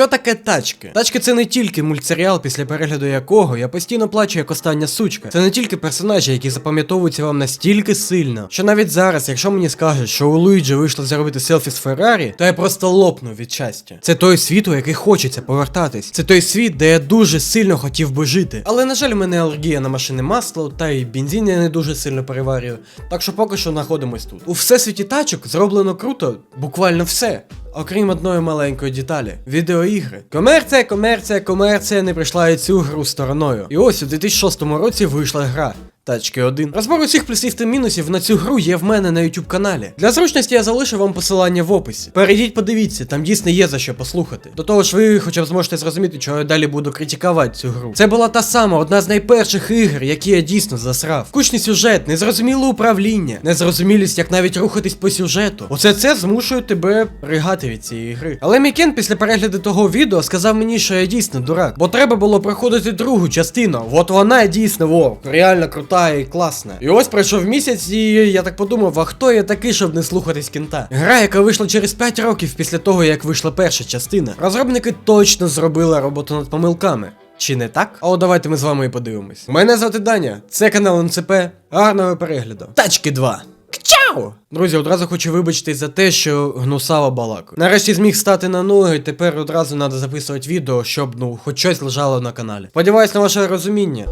Що таке тачки? Тачки це не тільки мультсеріал, після перегляду якого я постійно плачу як остання сучка. Це не тільки персонажі, які запам'ятовуються вам настільки сильно, що навіть зараз, якщо мені скажуть, що у Луїджі вийшло зробити селфі з Феррарі, то я просто лопну від щастя. Це той світ, у який хочеться повертатись. Це той світ, де я дуже сильно хотів би жити. Але на жаль, у мене алергія на машини масло, та й бензин я не дуже сильно переварюю. Так що поки що знаходимось тут. У всесвіті тачок зроблено круто, буквально все. Окрім одної маленької деталі відеоігри. Комерція, комерція, комерція не прийшла і цю гру стороною. І ось у 2006 році вийшла гра. Тачки 1. Розбор усіх плюсів та мінусів на цю гру є в мене на YouTube каналі. Для зручності я залишу вам посилання в описі. Перейдіть, подивіться, там дійсно є за що послухати. До того ж, ви хоча б зможете зрозуміти, чого я далі буду критикувати цю гру. Це була та сама, одна з найперших ігр, які я дійсно засрав. Кучний сюжет, незрозуміле управління, незрозумілість, як навіть рухатись по сюжету. Оце це змушує тебе ригати від цієї гри. Але Мікен після перегляду того відео сказав мені, що я дійсно дурак, бо треба було проходити другу частину. От вона дійсно во, реально крута і класна. І ось пройшов місяць, і я так подумав, а хто я такий, щоб не слухатись кінта? Гра, яка вийшла через 5 років після того, як вийшла перша частина. Розробники точно зробили роботу над помилками. Чи не так? А от давайте ми з вами і подивимось. Мене звати Даня, це канал НЦП. Гарного перегляду. Тачки 2. Кчау! Друзі, одразу хочу вибачитись за те, що гнусава балаку. Нарешті зміг стати на ноги, тепер одразу треба записувати відео, щоб ну хоч щось лежало на каналі. Сподіваюсь на ваше розуміння.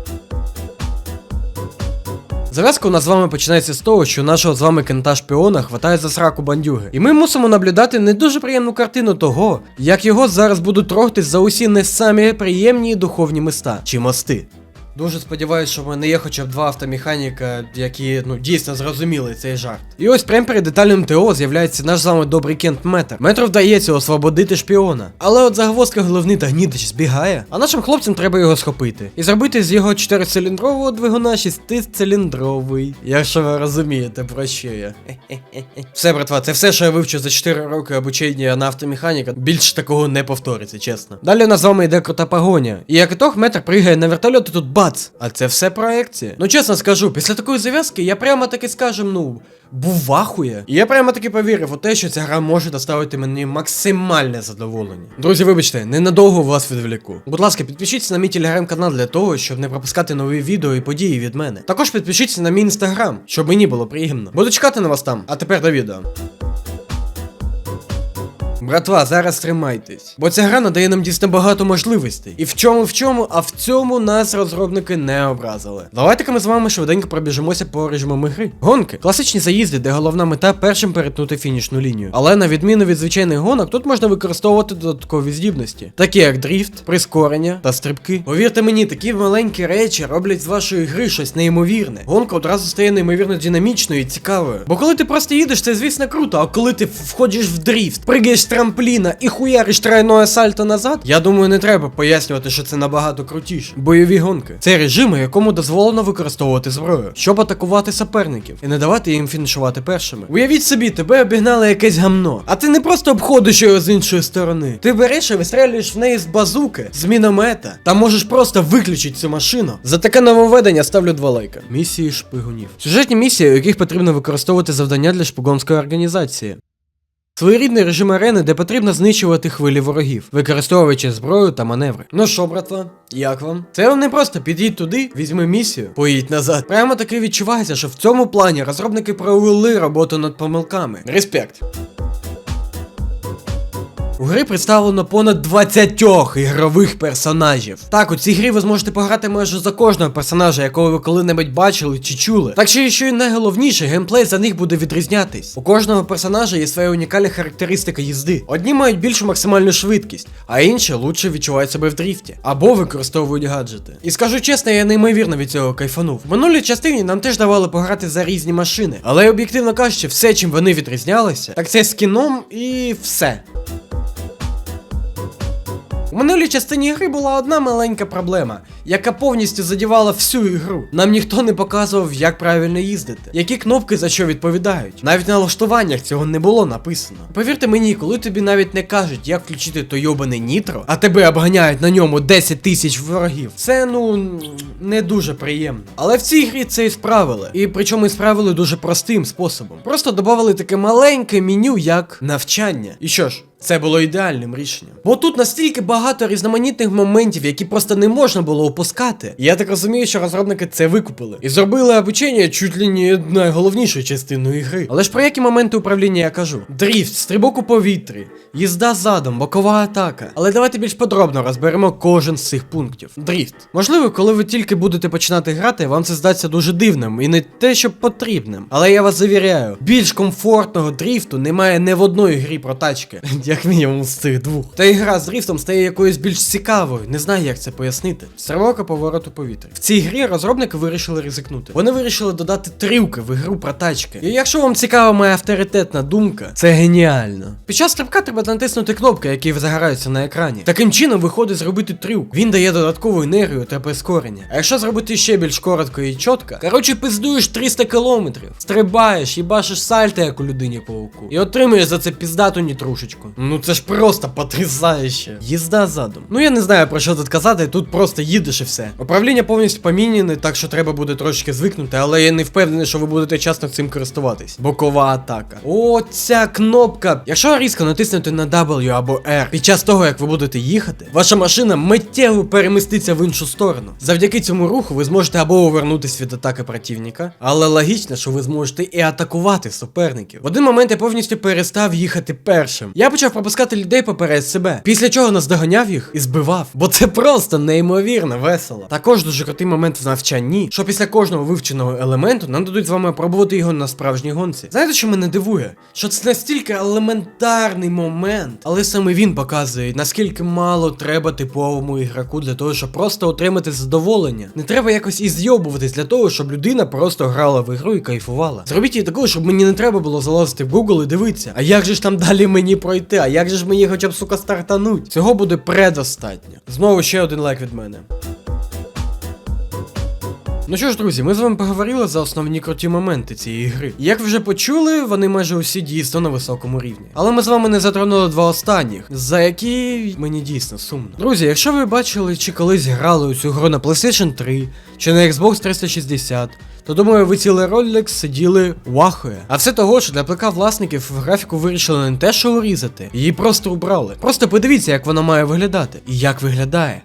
Зав'язка у нас з вами починається з того, що нашого з вами кента шпіона хватає за сраку бандюги. І ми мусимо наблюдати не дуже приємну картину того, як його зараз будуть трогтись за усі не самі приємні духовні міста чи мости. Дуже сподіваюся, що в мене є хоча б два автомеханіка, які ну дійсно зрозуміли цей жарт. І ось прямо перед детальним ТО з'являється наш з добрий кент Метр. Метру вдається освободити шпіона. Але от загвоздка головний та гнідич збігає, а нашим хлопцям треба його схопити. І зробити з його 4-циліндрового двигуна 6-циліндровий. Якщо ви розумієте, про що я. Все, братва, це все, що я вивчив за 4 роки обучення на автомеханіка. Більш такого не повториться, чесно. Далі у нас з вами йде крута погоня. І як ітог, метр пригає на вертольот і тут бац! А це все проекція. Ну чесно скажу, після такої зав'язки я прямо таки скажем, ну. Був вахує. І я прямо таки повірив у те, що ця гра може доставити мені максимальне задоволення. Друзі, вибачте, ненадовго вас відвліку. Будь ласка, підпишіться на мій телеграм-канал для того, щоб не пропускати нові відео і події від мене. Також підпишіться на мій інстаграм, щоб мені було приємно. Буду чекати на вас там. А тепер до відео. Братва, зараз тримайтесь. Бо ця гра надає нам дійсно багато можливостей. І в чому в чому, а в цьому нас розробники не образили. Давайте-ка ми з вами швиденько пробіжимося по режимам гри. Гонки. Класичні заїзди, де головна мета першим перетнути фінішну лінію. Але на відміну від звичайних гонок, тут можна використовувати додаткові здібності, такі як дріфт, прискорення та стрибки. Повірте мені, такі маленькі речі роблять з вашої гри щось неймовірне. Гонка одразу стає неймовірно динамічною і цікавою. Бо коли ти просто їдеш, це звісно круто, а коли ти входиш в дріфт, пригаєш трампліна і хуяриш тройное сальто назад, я думаю, не треба пояснювати, що це набагато крутіше. Бойові гонки. Це режим, у якому дозволено використовувати зброю, щоб атакувати суперників і не давати їм фінішувати першими. Уявіть собі, тебе обігнали якесь гамно, а ти не просто обходиш його з іншої сторони. Ти береш і вистрелюєш в неї з базуки, з міномета, та можеш просто виключити цю машину. За таке нововведення ставлю два лайка. Місії шпигунів. Сюжетні місії, у яких потрібно використовувати завдання для шпигунської організації. Своєрідний режим арени, де потрібно знищувати хвилі ворогів, використовуючи зброю та маневри. Ну що, братва, як вам? Це вам не просто підіть туди, візьми місію, поїдь назад. Прямо таки відчувається, що в цьому плані розробники провели роботу над помилками. Респект. У грі представлено понад 20 ігрових персонажів. Так, у цій грі ви зможете пограти майже за кожного персонажа, якого ви коли-небудь бачили чи чули. Так що, що і найголовніше, геймплей за них буде відрізнятись. У кожного персонажа є своя унікальна характеристика їзди. Одні мають більшу максимальну швидкість, а інші лучше відчувають себе в дріфті або використовують гаджети. І скажу чесно, я неймовірно від цього кайфанув. В минулій частині нам теж давали пограти за різні машини, але об'єктивно кажучи, все, чим вони відрізнялися, так це скіном і все. Минулій частині гри була одна маленька проблема, яка повністю задівала всю ігру. Нам ніхто не показував, як правильно їздити, які кнопки за що відповідають. Навіть на лаштуваннях цього не було написано. Повірте мені, коли тобі навіть не кажуть, як включити то йобане нітро, а тебе обганяють на ньому 10 тисяч ворогів. Це ну не дуже приємно. Але в цій грі це і справили. І причому і справили дуже простим способом. Просто додавали таке маленьке меню, як навчання. І що ж? Це було ідеальним рішенням. Бо тут настільки багато різноманітних моментів, які просто не можна було опускати. Я так розумію, що розробники це викупили. І зробили обучення чуть ли не найголовнішою частиною гри. Але ж про які моменти управління я кажу? Дріфт, стрибок у повітрі, їзда задом, бокова атака. Але давайте більш подробно розберемо кожен з цих пунктів. Дріфт. Можливо, коли ви тільки будете починати грати, вам це здасться дуже дивним і не те, що потрібним. Але я вас завіряю, більш комфортного дріфту немає не в одної грі про тачки. Як мінімум з цих двох. Та і гра з дріфтом стає якоюсь більш цікавою. Не знаю, як це пояснити. Стрілока повороту повітря. В цій грі розробники вирішили ризикнути. Вони вирішили додати трюки в ігру про тачки. І якщо вам цікава моя авторитетна думка, це геніально. Під час стрибка треба натиснути кнопки, які загораються на екрані. Таким чином виходить зробити трюк. Він дає додаткову енергію та прискорення. А якщо зробити ще більш коротко і чітко, коротше, пиздуєш 300 кілометрів, стрибаєш, їбашиш сальто, як у людині пауку, і отримуєш за це піздату нітрушечку. Ну це ж просто потрясающе. Їзда задом. Ну я не знаю про що тут казати, тут просто їдеш і все. Управління повністю поміняне, так що треба буде трошки звикнути, але я не впевнений, що ви будете часто цим користуватись. Бокова атака. О, кнопка. Якщо різко натиснути на W або R під час того, як ви будете їхати, ваша машина миттєво переміститься в іншу сторону. Завдяки цьому руху ви зможете або увернутись від атаки противника, але логічно, що ви зможете і атакувати суперників. В один момент я повністю перестав їхати першим. Я почав пропускати людей поперед себе, після чого наздоганяв їх і збивав. Бо це просто неймовірно весело. Також дуже крутий момент в навчанні, що після кожного вивченого елементу нам дадуть з вами пробувати його на справжній гонці. Знаєте, що мене дивує? Що це настільки елементарний момент, але саме він показує, наскільки мало треба типовому ігроку для того, щоб просто отримати задоволення. Не треба якось і зйобуватись для того, щоб людина просто грала в ігру і кайфувала. Зробіть її такою, щоб мені не треба було залазити в Google і дивитися, а як же ж там далі мені пройти, а як же ж мені хоча б сука стартануть? Цього буде предостатньо. Знову ще один лайк від мене. Ну що ж, друзі, ми з вами поговорили за основні круті моменти цієї гри. Як вже почули, вони майже усі дійсно на високому рівні. Але ми з вами не затронули два останніх, за які мені дійсно сумно. Друзі, якщо ви бачили чи колись грали у цю гру на PlayStation 3 чи на Xbox 360, то думаю, ви цілий ролик сиділи вахує. А все того, що для ПК власників графіку вирішили не те, що урізати, її просто убрали. Просто подивіться, як вона має виглядати і як виглядає.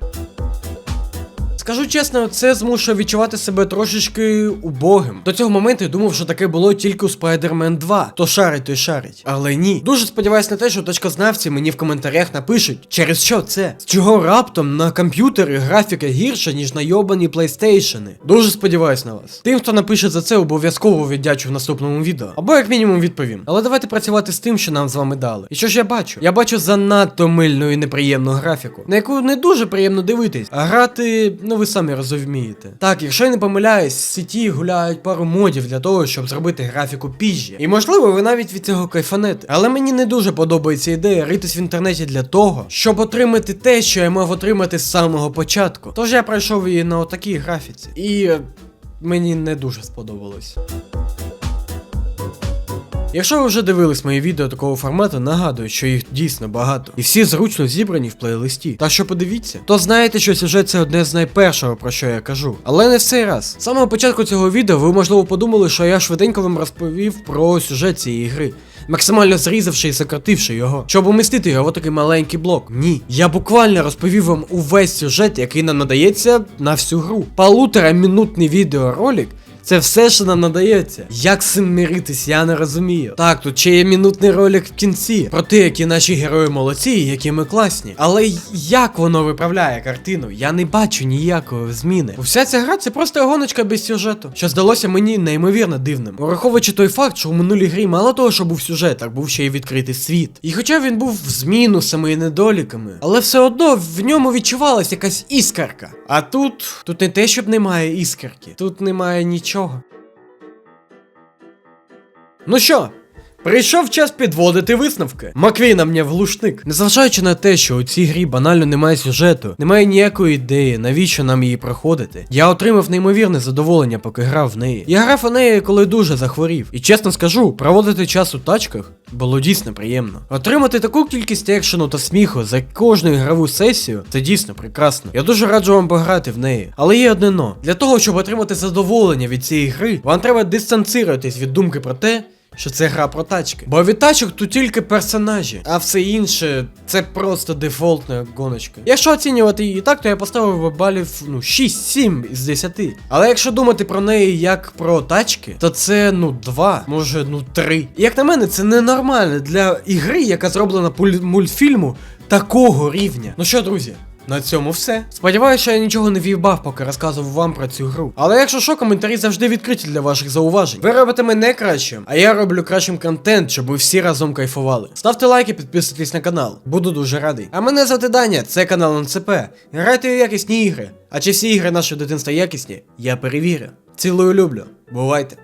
Скажу чесно, це змушує відчувати себе трошечки убогим. До цього моменту я думав, що таке було тільки у Spider-Man 2. То шарить, то й шарить. Але ні. Дуже сподіваюсь на те, що точкознавці мені в коментарях напишуть, через що це. З чого раптом на комп'ютері графіка гірша, ніж на йобані PlayStation. Дуже сподіваюсь на вас. Тим, хто напише за це, обов'язково віддячу в наступному відео. Або як мінімум відповім. Але давайте працювати з тим, що нам з вами дали. І що ж я бачу? Я бачу занадто мильну і неприємну графіку, на яку не дуже приємно дивитись, а грати. Ну ви самі розумієте. Так, якщо я не помиляюсь, в сіті гуляють пару модів для того, щоб зробити графіку піжі. І можливо, ви навіть від цього кайфанете. Але мені не дуже подобається ідея ритись в інтернеті для того, щоб отримати те, що я мав отримати з самого початку. Тож я пройшов її на отакій графіці. І мені не дуже сподобалось. Якщо ви вже дивились мої відео такого формату, нагадую, що їх дійсно багато, і всі зручно зібрані в плейлисті. Так що подивіться, то знаєте, що сюжет це одне з найпершого, про що я кажу. Але не в цей раз. З самого початку цього відео ви можливо подумали, що я швиденько вам розповів про сюжет цієї гри. Максимально зрізавши і сокративши його, щоб умістити його в такий маленький блок. Ні. Я буквально розповів вам увесь сюжет, який нам надається на всю гру. Полутора мінутний відеоролик це все, що нам надається. Як з цим миритись, я не розумію. Так, тут ще є минутний ролик в кінці про те, які наші герої молодці які ми класні. Але як воно виправляє картину? Я не бачу ніякої зміни. Вся ця гра це просто гоночка без сюжету, що здалося мені неймовірно дивним. Враховуючи той факт, що у минулій грі мало того, що був сюжет, так був ще й відкритий світ. І хоча він був з мінусами і недоліками, але все одно в ньому відчувалась якась іскарка. А тут, тут не те, щоб немає іскарки, тут немає нічого. Ну що, Прийшов час підводити висновки. Маквій на мене влушник. Незважаючи на те, що у цій грі банально немає сюжету, немає ніякої ідеї, навіщо нам її проходити. Я отримав неймовірне задоволення, поки грав в неї. Я грав у неї, коли дуже захворів. І чесно скажу, проводити час у тачках було дійсно приємно. Отримати таку кількість екшену та сміху за кожну ігрову сесію це дійсно прекрасно. Я дуже раджу вам пограти в неї. Але є одне но. Для того, щоб отримати задоволення від цієї гри, вам треба дистанціруватись від думки про те, що це гра про тачки. Бо від тачок тут тільки персонажі, а все інше це просто дефолтна гоночка. Якщо оцінювати її так, то я поставив би балів ну 6-7 із 10. Але якщо думати про неї як про тачки, то це ну 2, може ну 3. І як на мене, це ненормально для ігри, яка зроблена по мультфільму такого рівня. Ну що, друзі? На цьому все. Сподіваюся, що я нічого не в'їбав, поки розказував вам про цю гру. Але якщо що, коментарі завжди відкриті для ваших зауважень. Ви робите мене кращим, а я роблю кращим контент, щоб ви всі разом кайфували. Ставте лайки, підписуйтесь на канал. Буду дуже радий. А мене звати Даня, це канал НЦП. Грайте у якісні ігри. А чи всі ігри нашого дитинства якісні, я перевірю. Цілую люблю. Бувайте.